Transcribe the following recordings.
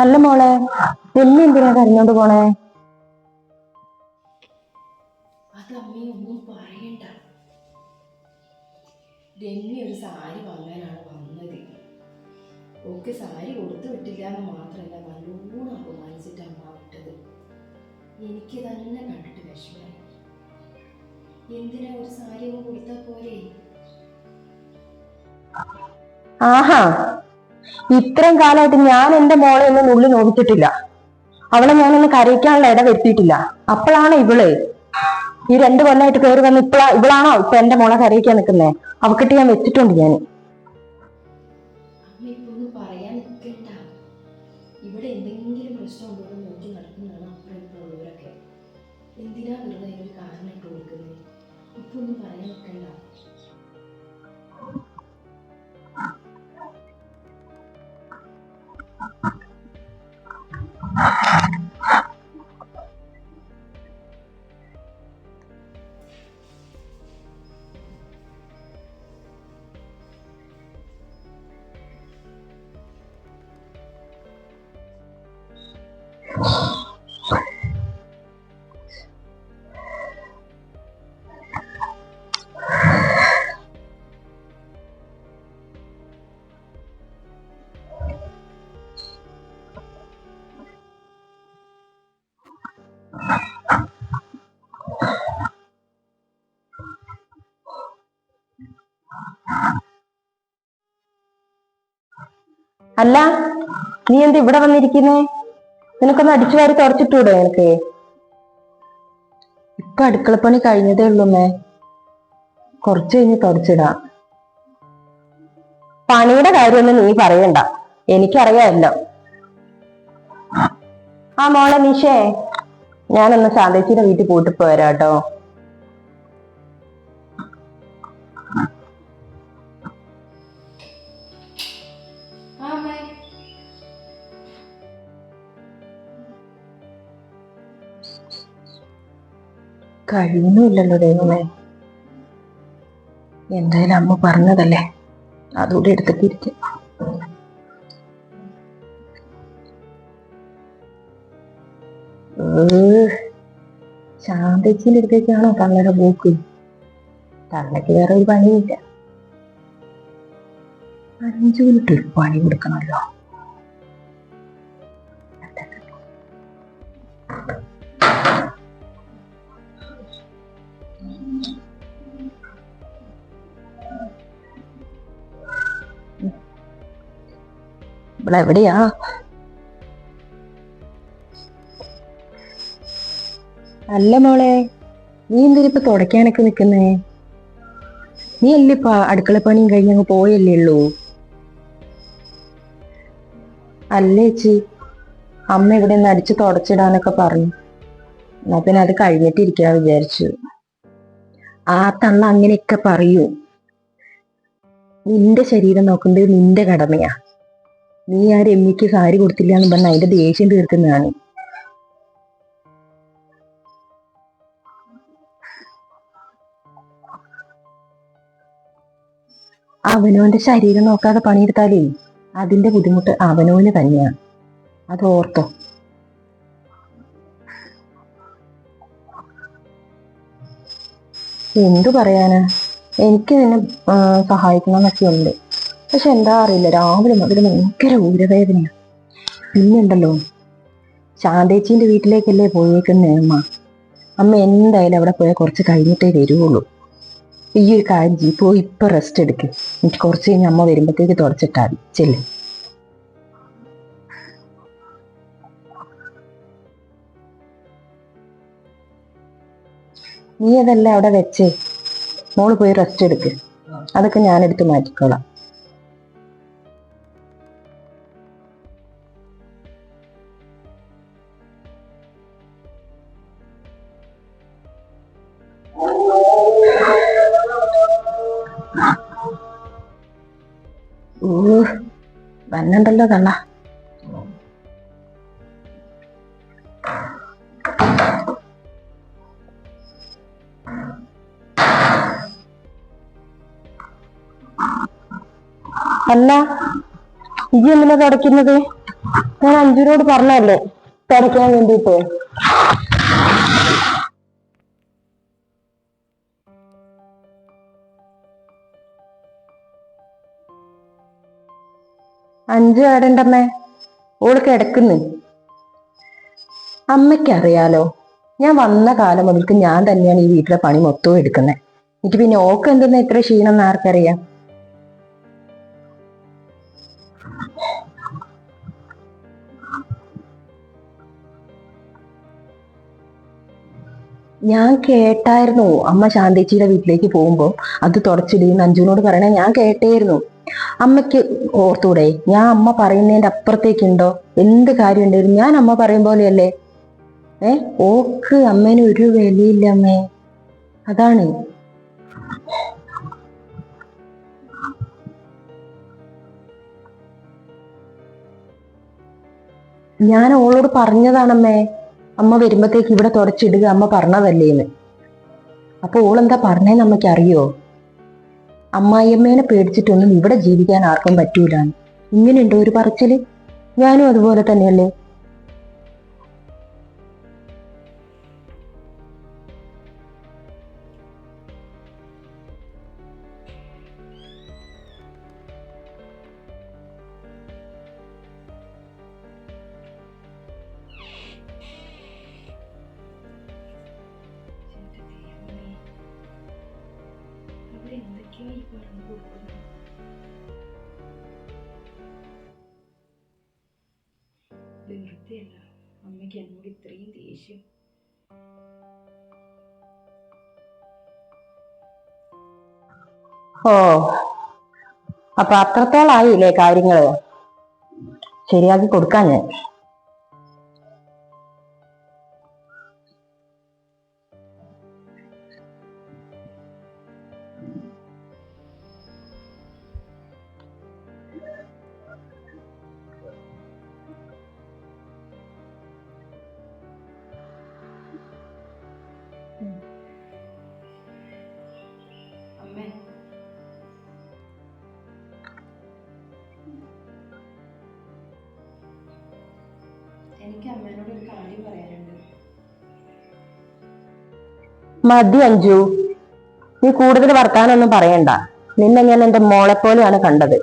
അല്ല മോളെ എന്നെ എന്തിനാ കരഞ്ഞോണ്ട് പോണേ? ഒന്നും പറയണ്ട. രമ്യ ഒരു സാരി വാങ്ങാനാണ് വന്നത്. ഒക്കെ സാരി കൊടുത്തു വിട്ടില്ല എന്ന് മാത്രമല്ല നല്ലോണം അപമാനിച്ചിട്ട് അമ്മ വിട്ടത്. എനിക്ക് തന്നെ കണ്ടിട്ട് വിഷമായി എന്തിനാ ഒരു സാരി കൊടുത്താൽ പോരെ? ആഹാ ഇത്രയും കാലമായിട്ട് ഞാൻ എന്റെ മോളെ ഒന്നും നുള്ളി നോക്കിട്ടില്ല അവളെ ഞാനൊന്ന് കരയിക്കാനുള്ള ഇട വരുത്തിയിട്ടില്ല. അപ്പോഴാണ് ഇവൾ ഈ രണ്ടു കൊല്ലമായിട്ട് കയറി വന്ന് ഇപ്പഴാ ഇവളാണോ ഇപ്പൊ എന്റെ മോളെ കരയിക്കാൻ നിൽക്കുന്നേ? അവക്കിട്ട് ഞാൻ വെച്ചിട്ടുണ്ട് ഞാൻ. ഇവിടെ എന്തെങ്കിലും പ്രശ്നം അല്ല നീ എന്ത് ഇവിടെ വന്നിരിക്കുന്നേ? നിനക്കൊന്ന് അടിച്ചു വാരി തുടച്ചിട്ടൂടെ നിനക്ക് ഇപ്പൊ അടുക്കളപ്പണി കഴിഞ്ഞതേ ഉള്ളൂമേ കുറച്ച് കഴിഞ്ഞ് തുടച്ചിടാം പണിയുടെ കാര്യമൊന്നും നീ പറയണ്ട. എനിക്കറിയാമല്ലോ. ആ മോളെ നിഷേ ഞാനൊന്ന് ശാന്തേച്ചിയുടെ വീട്ടിൽ പോയിട്ട് പോരാ കേട്ടോ ദൈവമേ. എന്തായാലും അമ്മ പറഞ്ഞതല്ലേ? അതുകൂടി എടുത്തിട്ട് ഇരിക്കും. ശാന്തച്ചിന്റെ അടുത്തേക്കാണോ തള്ളയുടെ പോക്ക്? തള്ളയ്ക്ക് വേറെ ഒരു പണിയില്ല. അഞ്ചു മിനിറ്റ് ഒരു പണി കൊടുക്കണമല്ലോ. ഇവിടെ എവിടെയാ അല്ല മോളെ നീ എന്തിനിപ്പോ തുടയ്ക്കാനൊക്കെ നിക്കുന്നേ? നീ അല്ലേ ഇപ്പൊ അടുക്കളപ്പണിയും കഴിഞ്ഞ് അങ്ങ് പോയല്ലേ ഉള്ളൂ? അല്ലേ ചേച്ചി അമ്മ ഇവിടെ നിന്ന് അടിച്ച് തുടച്ചിടാനൊക്കെ പറഞ്ഞു. എന്നാ പിന്നെ അത് കഴിഞ്ഞിട്ടിരിക്കാ വിചാരിച്ചു. ആ തള്ള അങ്ങനെയൊക്കെ പറയൂ. നിന്റെ ശരീരം നോക്കുന്നത് നിന്റെ കടമയാ. നീ ആ രമ്യക്ക് സാരി കൊടുത്തില്ല എന്ന് പറഞ്ഞ അതിന്റെ ദേഷ്യം തീർക്കുന്നതാണ്. അവനവന്റെ ശരീരം നോക്കാതെ പണിയെടുത്താലേ അതിന്റെ ബുദ്ധിമുട്ട് അവനവന് തന്നെയാണ് അത് ഓർത്തോ. എന്തു പറയാനാ? എനിക്ക് നിന്നെ സഹായിക്കണം സഹായിക്കണമെന്നൊക്കെ ഉണ്ട്. പക്ഷെ എന്താ അറിയില്ല. രാവിലെ മുതൽ ഭയങ്കര ഊരവേദനയാണ് പിന്നുണ്ടല്ലോ ശാന്തേച്ചീന്റെ വീട്ടിലേക്കല്ലേ പോയേക്കുന്നേ അമ്മ? അമ്മ എന്തായാലും അവിടെ പോയാൽ കുറച്ച് കഴിഞ്ഞിട്ടേ വരുവുള്ളൂ. ഈ ഒരു കാര്യം ചെയ്യ്, പോയി ഇപ്പൊ റെസ്റ്റ് എടുക്ക്. എനിക്ക് കുറച്ച് കഴിഞ്ഞ് അമ്മ വരുമ്പോഴത്തേക്ക് തുടച്ചിട്ടാ മതി. ചെല്ല്. നീ അതല്ല അവിടെ വെച്ചേ? മോൾ പോയി റെസ്റ്റ് എടുക്ക്. അതൊക്കെ ഞാൻ എടുത്ത് മാറ്റിക്കോളാം. വന്നുണ്ടല്ലോ കണ്ണ. അല്ല ഇജി എന്തിനാ തുടയ്ക്കുന്നത്? ഞാൻ അഞ്ജുനോട് പറഞ്ഞല്ലേ തുടയ്ക്കാൻ വേണ്ടിയിട്ട്. അഞ്ചു ആടണ്ടമ്മേ. ഓൾ കിടക്കുന്നു. അമ്മയ്ക്കറിയാലോ ഞാൻ വന്ന കാലം മുതൽക്ക് ഞാൻ തന്നെയാണ് ഈ വീട്ടിലെ പണി മൊത്തവും എടുക്കുന്നത് എനിക്ക് പിന്നെ ഓക്ക് എന്തെന്ന് ഇത്ര ക്ഷീണം എന്ന് ആർക്കറിയാം? ഞാൻ കേട്ടായിരുന്നു അമ്മ ശാന്തേച്ചിയുടെ വീട്ടിലേക്ക് പോകുമ്പോൾ അത് തുടച്ചിടുന്ന അഞ്ജുവിനോട് പറയണേ. ഞാൻ കേട്ടായിരുന്നു. അമ്മയ്ക്ക് ഓർത്തൂടെ? ഞാൻ അമ്മ പറയുന്നതിന്റെ അപ്പുറത്തേക്കുണ്ടോ? എന്ത് കാര്യം ഉണ്ടായിരുന്നു ഞാൻ അമ്മ പറയും പോലെയല്ലേ? ഏ? ഓക്ക് അമ്മേന് ഒരു വിലയില്ല അമ്മേ. അതാണ്. ഞാൻ ഓളോട് പറഞ്ഞതാണമ്മേ. അമ്മ വരുമ്പത്തേക്ക് ഇവിടെ തുടച്ചിടുക അമ്മ പറഞ്ഞതല്ലേന്ന്. അപ്പൊ ഓളെന്താ പറഞ്ഞേന്ന് അമ്മയ്ക്ക് അറിയോ? അമ്മായിയമ്മേനെ പേടിച്ചിട്ടൊന്നും ഇവിടെ ജീവിക്കാൻ ആർക്കും പറ്റൂലാണ് ഇങ്ങനെയുണ്ടോ ഒരു പറച്ചിൽ? ഞാനും അതുപോലെ തന്നെയല്ലേ? വെറുതെയല്ല അമ്മയ്ക്ക് എന്നോട് ഇത്രയും ദേഷ്യം. ഓ അപ്പൊ അത്രത്തോളായില്ലേ കാര്യങ്ങൾ? ശരിയാക്കി കൊടുക്കാൻ ഞാൻ. മതി അഞ്ജു. നീ കൂടുതൽ വർത്താനൊന്നും പറയണ്ട. നിന്നെ ഞാൻ എന്റെ മോളെ പോലെയാണ് കണ്ടത്.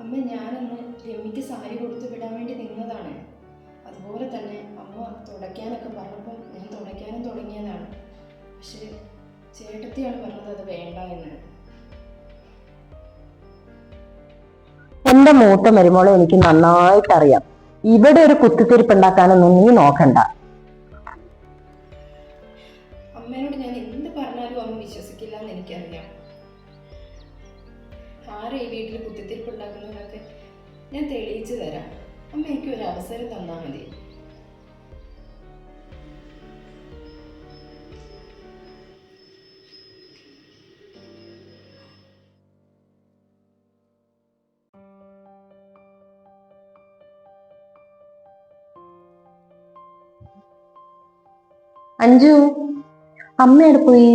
അമ്മ ഞാനന്ന് രമ്യക്ക് സാരി കൊടുത്തു വിടാൻ വേണ്ടി നിന്നതാണ്. അതുപോലെ തന്നെ അമ്മ തുടയ്ക്കാനൊക്കെ പറഞ്ഞപ്പോൾ ഞാൻ തുടയ്ക്കാനും തുടങ്ങിയതാണ്. പക്ഷെ ചേട്ടത്തിയാണ് പറഞ്ഞത് അത് വേണ്ട എന്ന്. എന്റെ മൂത്ത മരുമോളെ എനിക്ക് നന്നായിട്ട് അറിയാം ഇവിടെ ഒരു കുത്തിത്തിരിപ്പ് ഉണ്ടാക്കാനൊന്നും നീ നോക്കണ്ട. അമ്മയോട് ഞാൻ എന്ത് പറഞ്ഞാലും അമ്മ വിശ്വസിക്കില്ല എന്ന് എനിക്കറിയാം. ആരെ ഈ വീട്ടിൽ കുത്തിത്തിരിപ്പ് ഉണ്ടാക്കുന്നവരൊക്കെ ഞാൻ തെളിയിച്ചു തരാം. അമ്മ എനിക്ക് ഒരു അവസരം തന്നാൽ മതി. അഞ്ജു അമ്മയുടെ പോയി?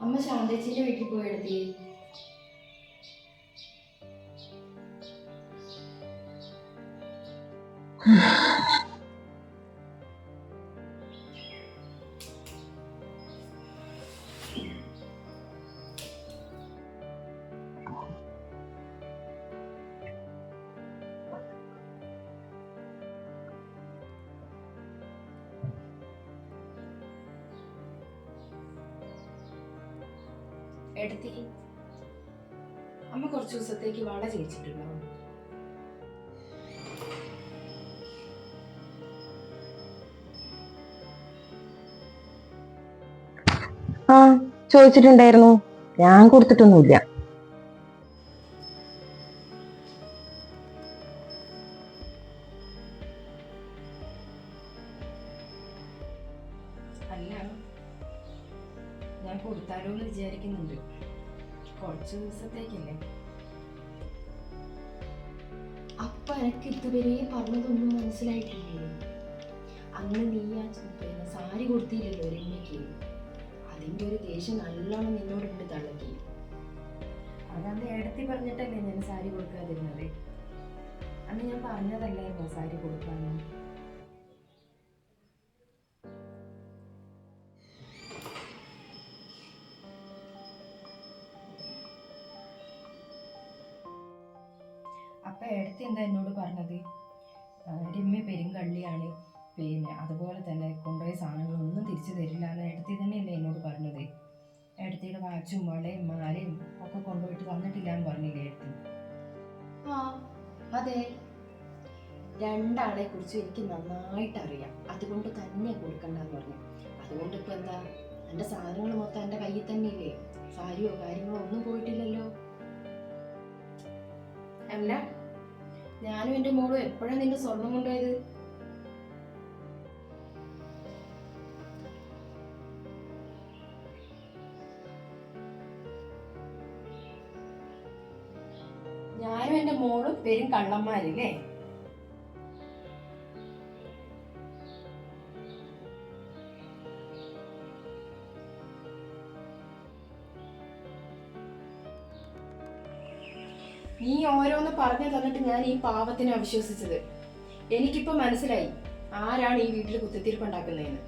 അമ്മ ശാന്തേച്ചിന്റെ വീട്ടിൽ പോയി എടുത്തി. എടുത്തി അമ്മ കുറച്ച് ദിവസത്തേക്ക് വാട ചേച്ചിട്ടുണ്ടാവും. ആ ചോദിച്ചിട്ടുണ്ടായിരുന്നു. ഞാൻ കൊടുത്തിട്ടൊന്നുമില്ല. അല്ല ഞാൻ കൊടുത്താലോ എന്ന് വിചാരിക്കുന്നുണ്ട്. കുറച്ച് ദിവസത്തേക്കല്ലേ? അപ്പ എനക്ക് ഇതുവരെ പറഞ്ഞതൊന്നും മനസ്സിലായിട്ടില്ലേ? അന്ന് നീ ആ പിന്നെ സാരി കൊടുത്തില്ലല്ലോ രമ്യക്ക് അതിന്റെ ഒരു ദേഷ്യം നല്ലോണം നിന്നോടുണ്ട് തള്ളക്കി അതന്ന് എടുത്തി പറഞ്ഞിട്ടല്ലേ ഞാൻ സാരി കൊടുക്കാതിരുന്നത്. അന്ന് ഞാൻ പറഞ്ഞതല്ലായിരുന്നോ സാരി കൊടുക്കാമെന്ന് എന്താ എന്നോട് പറഞ്ഞത്? രമ്യ പെരുങ്കള്ളിയാണ് പിന്നെ അതുപോലെ തന്നെ കൊണ്ടുപോയ സാധനങ്ങളൊന്നും തിരിച്ചു തരില്ല എന്ന് തന്നെ തന്നെയല്ലേ എന്നോട് പറഞ്ഞത്. ഏടത്തിയുടെ വാച്ചും വളയും മാലയും ഒക്കെ കൊണ്ടുപോയിട്ട് തന്നിട്ടില്ല എന്ന് പറഞ്ഞില്ലേ ഏടത്തി ആ അതെ. രണ്ടാളെ കുറിച്ച് എനിക്ക് നന്നായിട്ട് അറിയാം. അതുകൊണ്ട് തന്നെ കൊടുക്കണ്ടെന്ന് പറഞ്ഞു. അതുകൊണ്ട് ഇപ്പൊ എന്താ? എന്റെ സാധനങ്ങൾ മൊത്തം എന്റെ കയ്യിൽ തന്നെ ഇല്ലേ സാരിയോ കാര്യങ്ങളോ ഒന്നും പോയിട്ടില്ലല്ലോ. അല്ല ഞാനും എന്റെ മോളും എപ്പോഴാണ് നിന്റെ സ്വർണം കൊണ്ടുപോയത്? ഞാനും എന്റെ മോളും പെരും കള്ളന്മാരില്ലേ? നീ ഓരോന്ന് പറഞ്ഞു തന്നിട്ട് ഞാൻ ഈ പാവത്തിനെ അവിശ്വസിച്ചത്. എനിക്കിപ്പോ മനസ്സിലായി ആരാണ് ഈ വീട്ടിൽ കുത്തിത്തിരിപ്പുണ്ടാക്കുന്നതെന്ന്.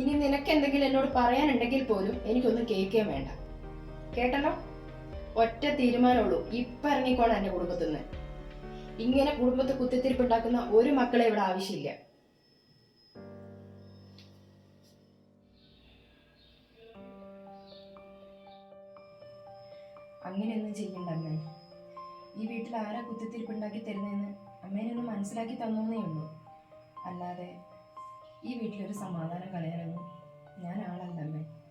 ഇനി നിനക്ക് എന്തെങ്കിലും എന്നോട് പറയാനുണ്ടെങ്കിൽ പോലും എനിക്കൊന്നും കേൾക്കുകയും വേണ്ട. കേട്ടല്ലോ? ഒറ്റ തീരുമാനമുള്ളൂ ഇപ്പൊ ഇറങ്ങിക്കോണം എന്റെ കുടുംബത്തിന്ന്. ഇങ്ങനെ കുടുംബത്തെ കുത്തിത്തിരിപ്പുണ്ടാക്കുന്ന ഒരു മക്കളെ ഇവിടെ ആവശ്യമില്ല. അങ്ങനെയൊന്നും ചെയ്യണ്ട അമ്മേ. ഈ വീട്ടിൽ ആരാ കുത്തിത്തിരിപ്പുണ്ടാക്കി തരുന്നതെന്ന് അമ്മേനെ ഒന്ന് മനസ്സിലാക്കി തന്നേ ഉള്ളൂ. അല്ലാതെ ഈ വീട്ടിലൊരു സമാധാനം കളയാനൊന്നും ഞാൻ ആളല്ല അമ്മേ.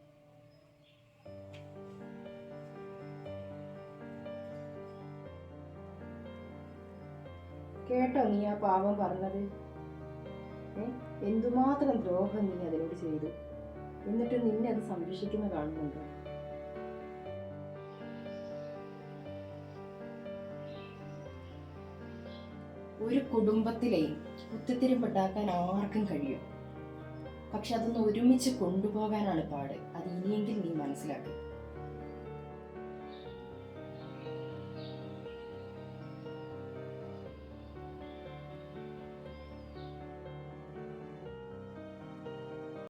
കേട്ടോ നീ ആ പാവം പറഞ്ഞത്? ഏ? എന്തുമാത്രം ദ്രോഹം നീ അതിനോട് ചെയ്തു? എന്നിട്ട് നിന്നെ അത് സംരക്ഷിക്കുന്ന കാണുന്നുണ്ട്? ഒരു കുടുംബത്തിലെ കുത്തിത്തിരിപ്പുണ്ടാക്കാൻ ആർക്കും കഴിയും. പക്ഷെ അതൊന്ന് ഒരുമിച്ച് കൊണ്ടുപോകാനാണ് പാട്. അത് ഇനിയെങ്കിലും നീ മനസ്സിലാക്കും.